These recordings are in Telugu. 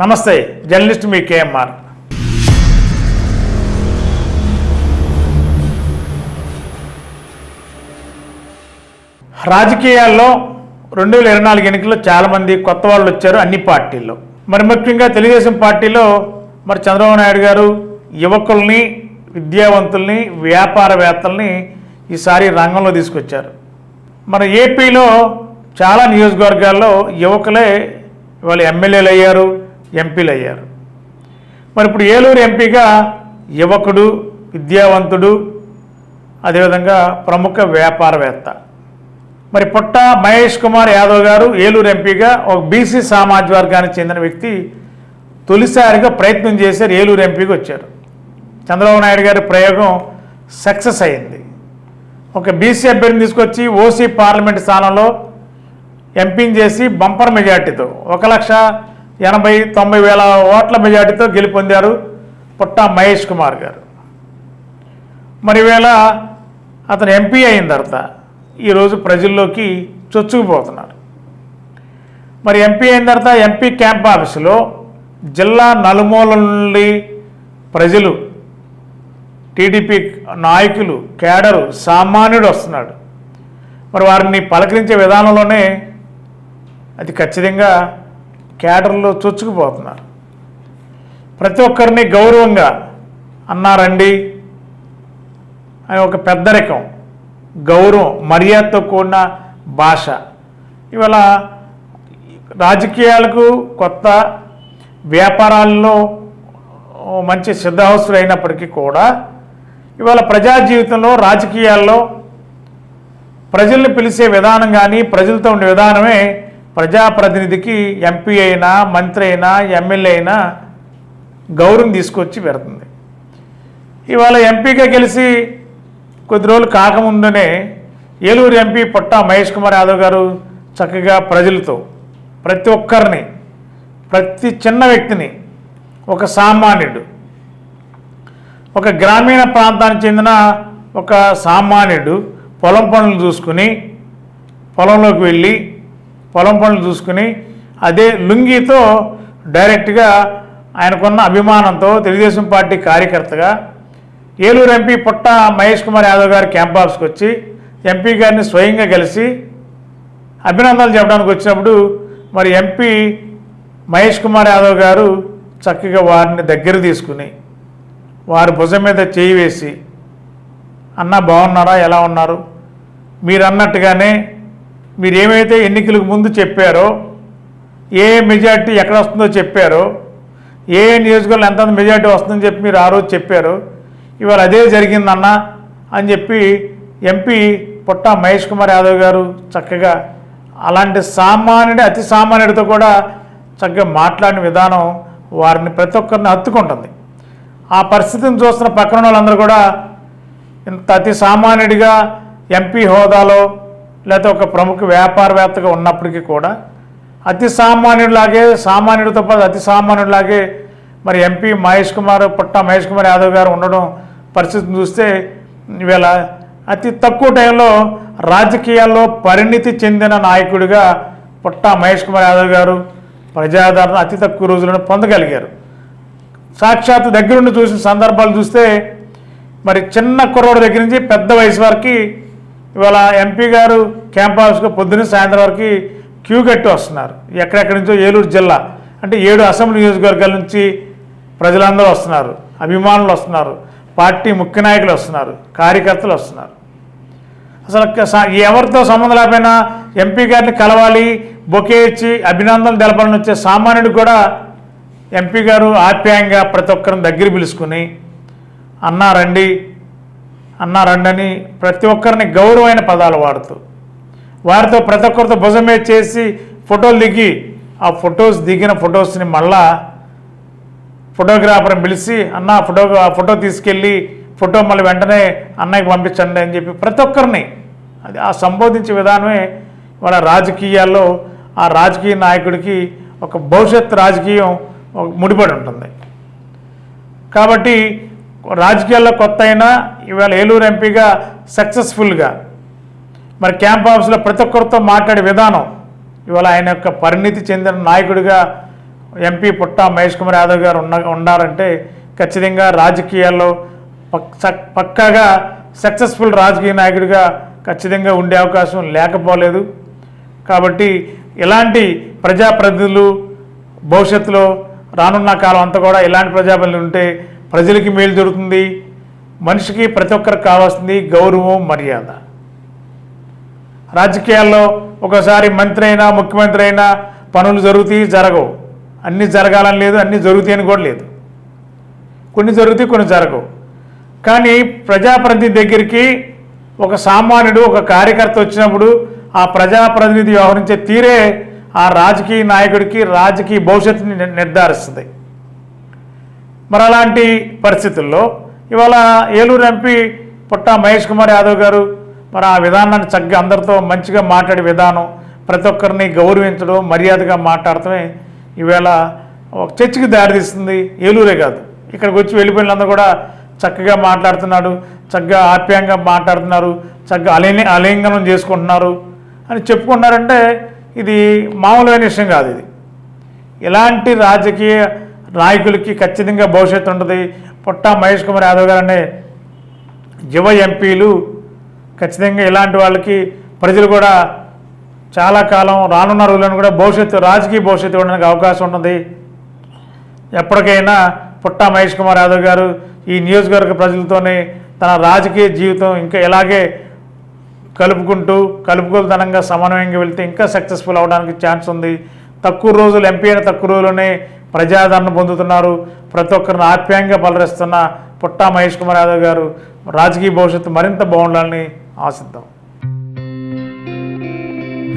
నమస్తే జర్నలిస్ట్ మీ కేఎంఆర్. రాజకీయాల్లో రెండు వేల ఇరవై నాలుగు ఎన్నికల్లో చాలామంది కొత్త వాళ్ళు వచ్చారు అన్ని పార్టీల్లో. మరి ముఖ్యంగా తెలుగుదేశం పార్టీలో మరి చంద్రబాబు నాయుడు గారు యువకుల్ని విద్యావంతుల్ని వ్యాపారవేత్తల్ని ఈసారి రంగంలో తీసుకొచ్చారు. మన ఏపీలో చాలా నియోజకవర్గాల్లో యువకులే వాళ్ళు ఎమ్మెల్యేలు అయ్యారు ఎంపీలు అయ్యారు మరి ఇప్పుడు ఏలూరు ఎంపీగా యువకుడు విద్యావంతుడు అదేవిధంగా ప్రముఖ వ్యాపారవేత్త. మరి పుట్ట మహేష్ కుమార్ యాదవ్ గారు ఏలూరు ఎంపీగా ఒక బీసీ సామాజిక వర్గానికి చెందిన వ్యక్తి తొలిసారిగా ప్రయత్నం చేశారు ఏలూరు ఎంపీకి వచ్చారు. చంద్రబాబు నాయుడు గారి ప్రయోగం సక్సెస్ అయింది. ఒక బీసీ అభ్యర్థిని తీసుకొచ్చి ఓసీ పార్లమెంట్ స్థానంలో ఎంపీని చేసి బంపర్ మెజార్టీతో ఒక లక్ష ఎనభై తొంభై వేల ఓట్ల మెజార్టీతో గెలుపొందారు పుట్ట మహేష్ కుమార్ గారు. మరి వేళ అతను ఎంపీ అయిన తర్వాత ఈరోజు ప్రజల్లోకి చొచ్చుకుపోతున్నారు మరి ఎంపీ అయిన తర్వాత ఎంపీ క్యాంప్ ఆఫీసులో జిల్లా నలుమూల నుండి ప్రజలు టీడీపీ నాయకులు కేడరు సామాన్యుడు వస్తున్నాడు. మరి వారిని పలకరించే విధానంలోనే అది ఖచ్చితంగా కేడర్లో చొచ్చుకుపోతున్నారు. ప్రతి ఒక్కరిని గౌరవంగా అన్నారండి. అని ఒక పెద్దరికం గౌరవం మర్యాదతో కూడిన భాష. ఇవాళ రాజకీయాలకు కొత్త వ్యాపారాల్లో మంచి సిద్ధహస్తులు అయినప్పటికీ కూడా ఇవాళ ప్రజా జీవితంలో రాజకీయాల్లో ప్రజల్ని పిలిచే విధానం కానీ ప్రజలతో ఉండే విధానమే ప్రజాప్రతినిధికి ఎంపీ అయినా మంత్రి అయినా ఎమ్మెల్యే అయినా గౌరవం తీసుకొచ్చి పెడుతుంది. ఇవాళ ఎంపీగా గెలిచి కొద్ది రోజులు కాకముందునే ఏలూరు ఎంపీ పొట్ట మహేష్ కుమార్ యాదవ్ గారు చక్కగా ప్రజలతో ప్రతి ఒక్కరిని ప్రతి చిన్న వ్యక్తిని ఒక సామాన్యుడు ఒక గ్రామీణ ప్రాంతానికి చెందిన ఒక సామాన్యుడు పొలం పనులు చూసుకుని పొలంలోకి వెళ్ళి పొలం పనులు చూసుకుని అదే లుంగితో డైరెక్ట్గా ఆయనకున్న అభిమానంతో తెలుగుదేశం పార్టీ కార్యకర్తగా ఏలూరు ఎంపీ పుట్ట మహేష్ కుమార్ యాదవ్ గారి క్యాంప్ ఆఫీస్కి వచ్చి ఎంపీ గారిని స్వయంగా కలిసి అభినందనలు చెప్పడానికి వచ్చినప్పుడు మరి ఎంపీ మహేష్ కుమార్ యాదవ్ గారు చక్కగా వారిని దగ్గర తీసుకుని వారి భుజం మీద చేయి వేసి అన్న బాగున్నారా? ఎలా ఉన్నారు? మీరు అన్నట్టుగానే మీరు ఏమైతే ఎన్నికలకు ముందు చెప్పారో ఏ మెజార్టీ ఎక్కడ వస్తుందో చెప్పారో ఏ నియోజకవర్గంలో ఎంత మెజార్టీ వస్తుందని చెప్పి మీరు ఆ రోజు చెప్పారు ఇవాళ అదే జరిగిందన్న అని చెప్పి ఎంపీ పుట్ట మహేష్ కుమార్ యాదవ్ గారు చక్కగా అలాంటి సామాన్యుడి అతి సామాన్యుడితో కూడా చక్కగా మాట్లాడిన విధానం వారిని ప్రతి ఒక్కరిని హత్తుకుంటుంది. ఆ పరిస్థితిని చూస్తున్న పక్కన వాళ్ళందరూ కూడా ఇంత అతి సామాన్యుడిగా ఎంపీ హోదాలో లేకపోతే ఒక ప్రముఖ వ్యాపారవేత్తగా ఉన్నప్పటికీ కూడా అతి సామాన్యుడిలాగే సామాన్యుడితో పాటు అతి సామాన్యుడిలాగే మరి ఎంపీ మహేష్ కుమార్ పుట్ట మహేష్ కుమార్ యాదవ్ గారు ఉండడం పరిస్థితిని చూస్తే ఇవాళ అతి తక్కువ టైంలో రాజకీయాల్లో పరిణితి చెందిన నాయకుడిగా పుట్ట మహేష్ కుమార్ యాదవ్ గారు ప్రజాదరణ అతి తక్కువ రోజులను పొందగలిగారు. సాక్షాత్ దగ్గరుండి చూసిన సందర్భాలు చూస్తే మరి చిన్న కుర్రోడు దగ్గర నుంచి పెద్ద వయసు వరకు ఇవాళ ఎంపీ గారు క్యాంప్ పొద్దున్న సాయంత్రం వరకు క్యూ కట్టి వస్తున్నారు. ఎక్కడెక్కడి నుంచో ఏలూరు జిల్లా అంటే ఏడు అసెంబ్లీ నియోజకవర్గాల నుంచి ప్రజలందరూ వస్తున్నారు. అభిమానులు వస్తున్నారు. పార్టీ ముఖ్య నాయకులు వస్తున్నారు. కార్యకర్తలు వస్తున్నారు. అసలు ఎవరితో సంబంధం లేకపోయినా ఎంపీ గారిని కలవాలి బొకే ఇచ్చి అభినందనలు తెలపాలని వచ్చే సామాన్యుడు కూడా ఎంపీ గారు ఆప్యాయంగా ప్రతి ఒక్కరిని దగ్గర పిలుచుకుని అన్నారండి అన్నారండని ప్రతి ఒక్కరిని గౌరవమైన పదాలు వాడుతూ వారితో ప్రతి ఒక్కరితో భుజమే చేసి ఫోటోలు దిగి ఆ ఫొటోస్ దిగిన ఫొటోస్ని మళ్ళా ఫోటోగ్రాఫర్ని పిలిచి అన్న ఫోటో ఫోటో తీసుకెళ్ళి ఫోటో మళ్ళీ వెంటనే అన్నయ్యకి పంపించండి అని చెప్పి ప్రతి ఒక్కరిని అది ఆ సంబోధించే విధానమే వాళ్ళ రాజకీయాల్లో ఆ రాజకీయ నాయకుడికి ఒక భవిష్యత్ రాజకీయం ఒక ముడిపడి ఉంటుంది. కాబట్టి రాజకీయాల్లో కొత్త అయినా ఇవాళ ఏలూరు ఎంపీగా సక్సెస్ఫుల్గా. మరి క్యాంప్ ఆఫీస్లో ప్రతి ఒక్కరితో మాట్లాడే విధానం ఇవాళ ఆయన యొక్క పరిణితి చెందిన నాయకుడిగా ఎంపీ పుట్ట మహేష్ కుమార్ యాదవ్ గారు ఉన్న ఉన్నారంటే ఖచ్చితంగా రాజకీయాల్లో పక్ పక్కాగా సక్సెస్ఫుల్ రాజకీయ నాయకుడిగా ఖచ్చితంగా ఉండే అవకాశం లేకపోలేదు. కాబట్టి ఇలాంటి ప్రజాప్రతినిధులు భవిష్యత్తులో రానున్న కాలం అంతా కూడా ఇలాంటి ప్రజాప్రతినిధులు ఉంటే ప్రజలకి మేలు జరుగుతుంది మనిషికి ప్రతి ఒక్కరికి కావాల్సింది గౌరవం మర్యాద. రాజకీయాల్లో ఒకసారి మంత్రి అయినా ముఖ్యమంత్రి అయినా పనులు జరుగుతాయి జరగవు. అన్నీ జరగాలని లేదు అన్నీ జరుగుతాయని కూడా లేదు. కొన్ని జరుగుతాయి కొన్ని జరగవు. కానీ ప్రజాప్రతినిధి దగ్గరికి ఒక సామాన్యుడు ఒక కార్యకర్త వచ్చినప్పుడు ఆ ప్రజాప్రతినిధి వ్యవహరించే తీరే ఆ రాజకీయ నాయకుడికి రాజకీయ భవిష్యత్తుని నిర్ధారిస్తుంది. మరి అలాంటి పరిస్థితుల్లో ఇవాళ ఏలూరు ఎంపీ పుట్ట మహేష్ కుమార్ యాదవ్ గారు మరి ఆ విధానాన్ని చక్కగా అందరితో మంచిగా మాట్లాడే విధానం ప్రతి ఒక్కరిని గౌరవించడం మర్యాదగా మాట్లాడటమే ఈవేళ ఒక చర్చికి దారితీస్తుంది ఏలూరే కాదు. ఇక్కడికి వచ్చి వెళ్ళిపోయినందరూ కూడా చక్కగా మాట్లాడుతున్నాడు చక్కగా ఆప్యాయంగా మాట్లాడుతున్నారు చక్కగా అలీ అలింగనం చేసుకుంటున్నారు అని చెప్పుకున్నారంటే ఇది మామూలైన విషయం కాదు ఇది. ఇలాంటి రాజకీయ నాయకులకి ఖచ్చితంగా భవిష్యత్తు ఉంటుంది. పుట్ట మహేష్ కుమార్ యాదవ్ గారు అనే యువ ఎంపీలు ఖచ్చితంగా ఇలాంటి వాళ్ళకి ప్రజలు కూడా చాలా కాలం రానున్న రోజులను కూడా భవిష్యత్తు రాజకీయ భవిష్యత్తు ఇవ్వడానికి అవకాశం ఉంటుంది. ఎప్పటికైనా పుట్ట మహేష్ కుమార్ యాదవ్ గారు ఈ నియోజకవర్గ ప్రజలతోనే తన రాజకీయ జీవితం ఇంకా ఇలాగే కలుపుకుంటూ కలుపుకోలుతనంగా సమన్వయంగా వెళ్తే ఇంకా సక్సెస్ఫుల్ అవడానికి ఛాన్స్ ఉంది. తక్కువ రోజులు ఎంపీ అయిన తక్కువ రోజుల్లోనే ప్రజాదరణ పొందుతున్నారు. ప్రతి ఒక్కరిని ఆప్యాయంగా పలరిస్తున్న పుట్టా మహేష్ కుమార్ యాదవ్ గారు రాజకీయ భవిష్యత్తు మరింత బాగుండాలని ఆశిద్దాం.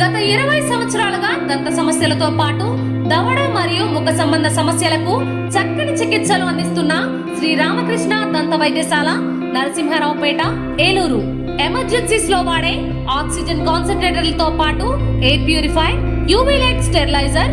గత ఇరవై సంవత్సరాలుగా దంత సమస్యలతో పాటు దవడ మరియు ముఖ సంబంధ సమస్యలకు చక్కని చికిత్సలు అందిస్తున్న శ్రీ రామకృష్ణ దంత వైద్యశాల నరసింహారావుపేట ఏలూరు. ఎమర్జెన్సీస్లో వాడే ఆక్సిజన్ కాన్సన్ట్రేటర్లతో పాటు air purify UV light steriliser